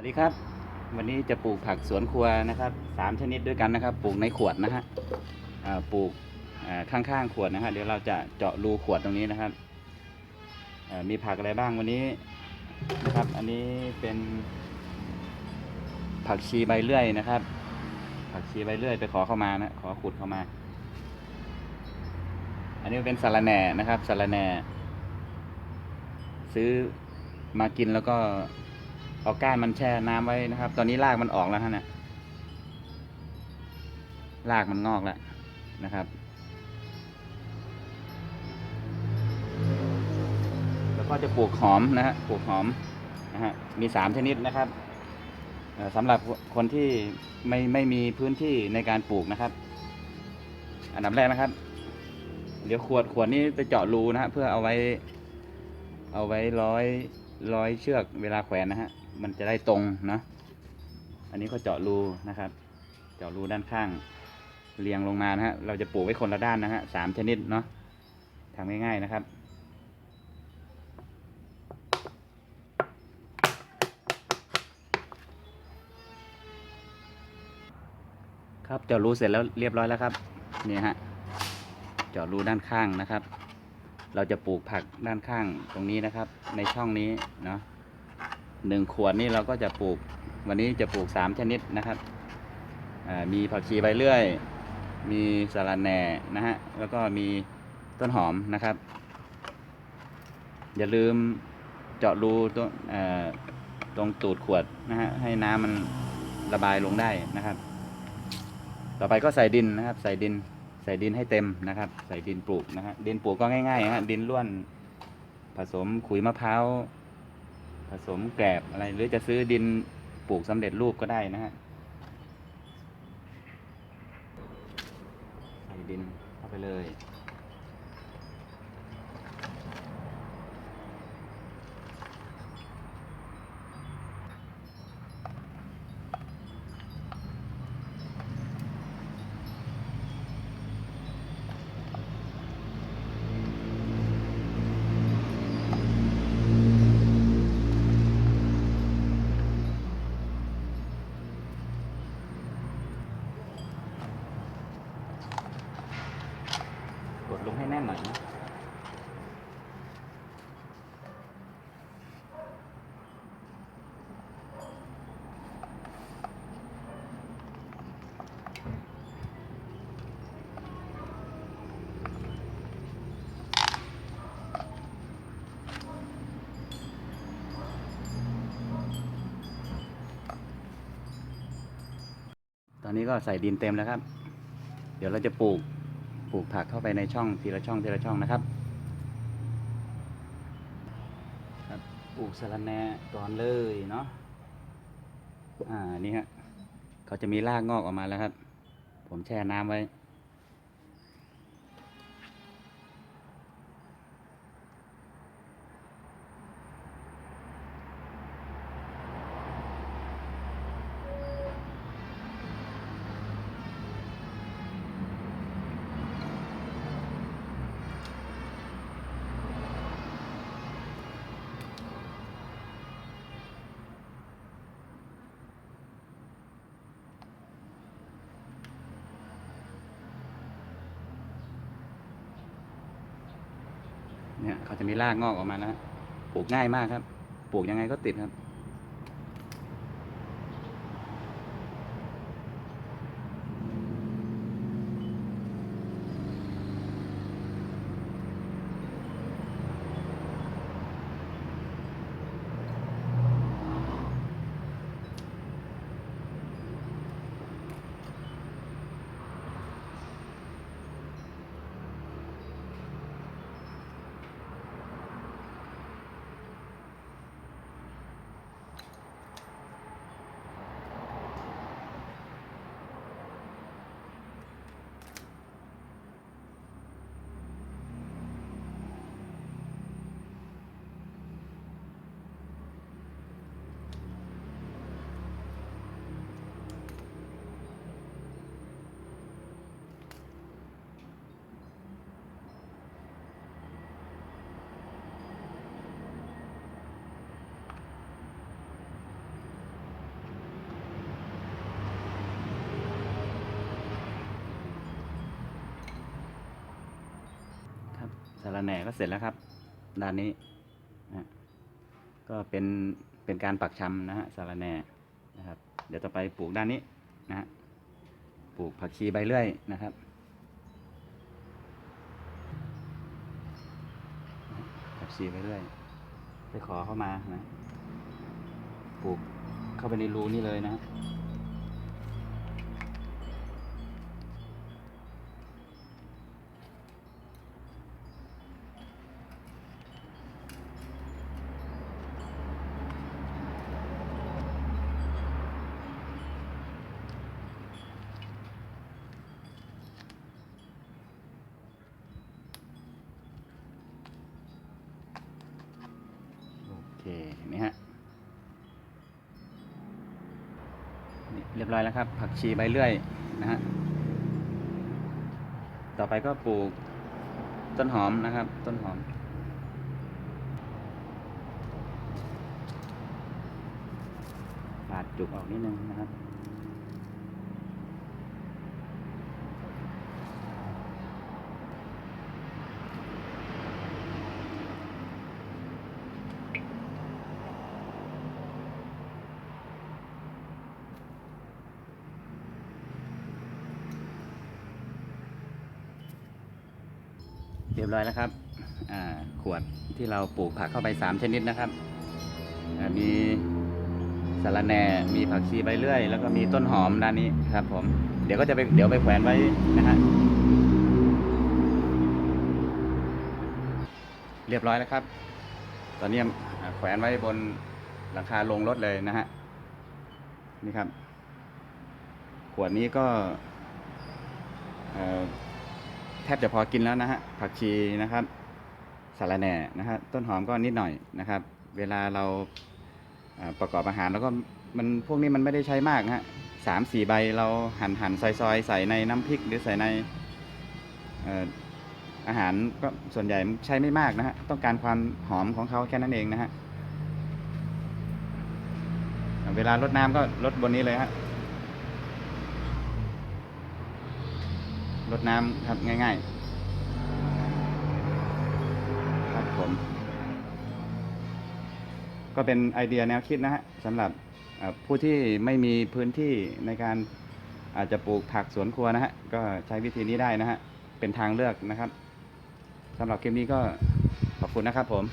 วัสดีครับ วันนี้จะปลูกผักสวนครัวนะครับสามชนิดด้วยกันนะครับ ปลูกในขวดนะฮะปลูกข้างๆขวดนะฮะเดี๋ยวเราจะเจาะรูขวดตรงนี้นะครับมีผักอะไรบ้างวันนี้นะครับ อันนี้เป็นผักชีใบเลื่อยนะครับ ผักชีใบเลื่อยไปขอเข้ามานะขอขุดเข้ามา อันนี้เป็นสาระแหน่นะครับสาระแหน่ ซื้อมากินแล้วก็ เอาก้านมันแช่น้ำไว้นะครับ ตอนนี้รากมันออกแล้วฮะเนี่ยรากมันงอกแล้วนะครับ แล้วก็จะปลูกหอมนะฮะปลูกหอมนะฮะมีสามชนิดนะครับเอ่อสำหรับคนที่ไม่ไม่มีพื้นที่ในการปลูกนะครับ อันดับแรกนะครับ เดี๋ยวขวดขวดนี้ไปเจาะรูนะฮะเพื่อเอาไว้ เอาไว้ร้อยร้อยเชือกเวลาแขวนนะฮะ มันจะได้ตรงเนาะอันนี้ก็เจาะรูนะครับ เจาะรูด้านข้างเรียงลงมานะฮะเราจะปลูกไว้คนละด้านนะฮะสามชนิดเนาะทำง่ายๆนะครับครับเจาะรูเสร็จแล้วเรียบร้อยแล้วครับนี่ฮะเจาะรูด้านข้างนะครับ เราจะปลูกผักด้านข้างตรงนี้นะครับ ในช่องนี้เนาะ หนึ่งขวดนี่เราก็จะปลูก วันนี้จะปลูกสามชนิดนะครับมีผักชีใบเลื่อย มีสะระแหน่นะฮะแล้วก็มีต้นหอมนะครับ อย่าลืมเจาะรูตรงตรงตูดขวดนะฮะให้น้ำมันระบายลงได้นะครับ ต่อไปก็ใส่ดินนะครับ ใส่ดินใส่ดินให้เต็มนะครับ ใส่ดินปลูกนะฮะดินปลูกก็ง่ายๆฮะดินล้วนผสมขุยมะพร้าว ผสมแกลบอะไร หรือจะซื้อดินปลูกสำเร็จรูปก็ได้นะฮะใส่ดินเข้าไปเลย อนนี้ก็ใส่ดินเต็มแล้วครับ เดี๋ยวเราจะปลูกปลูกผักเข้าไปในช่องทีละช่องทีละช่องนะครับ ครับปลูกสะระแหน่ก่อนเลยเนาะอ่านี่ฮะเขาจะมีรากงอกออกมาแล้วครับ ผมแช่น้ำไว้ เนี่ยเขาจะมีรากงอกออกมานะปลูกง่ายมากครับ ปลูกยังไงก็ติดครับ คาระแหน่ก็เสร็จแล้วครับ ด้านนี้นะก็เป็นเป็นการปักชำนะฮะสาระแหน่นะครับ เดี๋ยวต่อไปปลูกด้านนี้นะฮะปลูกผักชีใบเลื่อยนะครับผักชีใบเลื่อยไปขอเข้ามานะปลูกเข้าไปในรูนี่เลยนะฮะ โอเคนี่ฮะนี่ เรียบร้อยแล้วครับ ผักชีใบเลื่อยนะฮะต่อไปก็ปลูกต้นหอมนะครับ ต้นหอม ปาดจุกออกนิดนึงนะครับ เรียบร้อยแล้วครับขวดที่เราปลูกผักเข้าไปสามชนิดนะครับมีสะระแหน่มีผักชีใบเลื่อย แล้วก็มีต้นหอมด้านนี้ครับ ผม เดี๋ยวก็จะไปเดี๋ยวไปแขวนไว้นะฮะเรียบร้อยแล้วครับ ตอนนี้แขวนไว้บนหลังคาลงรถเลยนะฮะนี่ครับ ขวดนี้ก็เอ่อ แทบจะพอกินแล้วนะฮะผักชีนะครับสาระแหน่นะฮะต้นหอมก็นิดหน่อยนะครับ เวลาเราประกอบอาหารแล้วก็มันพวกนี้มันไม่ได้ใช้มากนะฮะสามสี่ใบเราหั่นหั่นซอยซอยๆใส่ในน้ำพริกหรือใส่ในเอ่ออาหารก็ส่วนใหญ่ใช้ไม่มากนะฮะต้องการความหอมของเขาแค่นั้นเองนะฮะเวลารดน้ำก็รดบนนี้เลยฮะ รดน้ำครับง่าย ๆ ครับผม ก็เป็นไอเดียแนวคิดนะฮะสำหรับผู้ที่ไม่มีพื้นที่ในการอาจจะปลูกผักสวนครัวนะฮะ ก็ใช้วิธีนี้ได้นะฮะ เป็นทางเลือกนะครับสำหรับคลิปนี้ก็ขอบคุณนะครับผม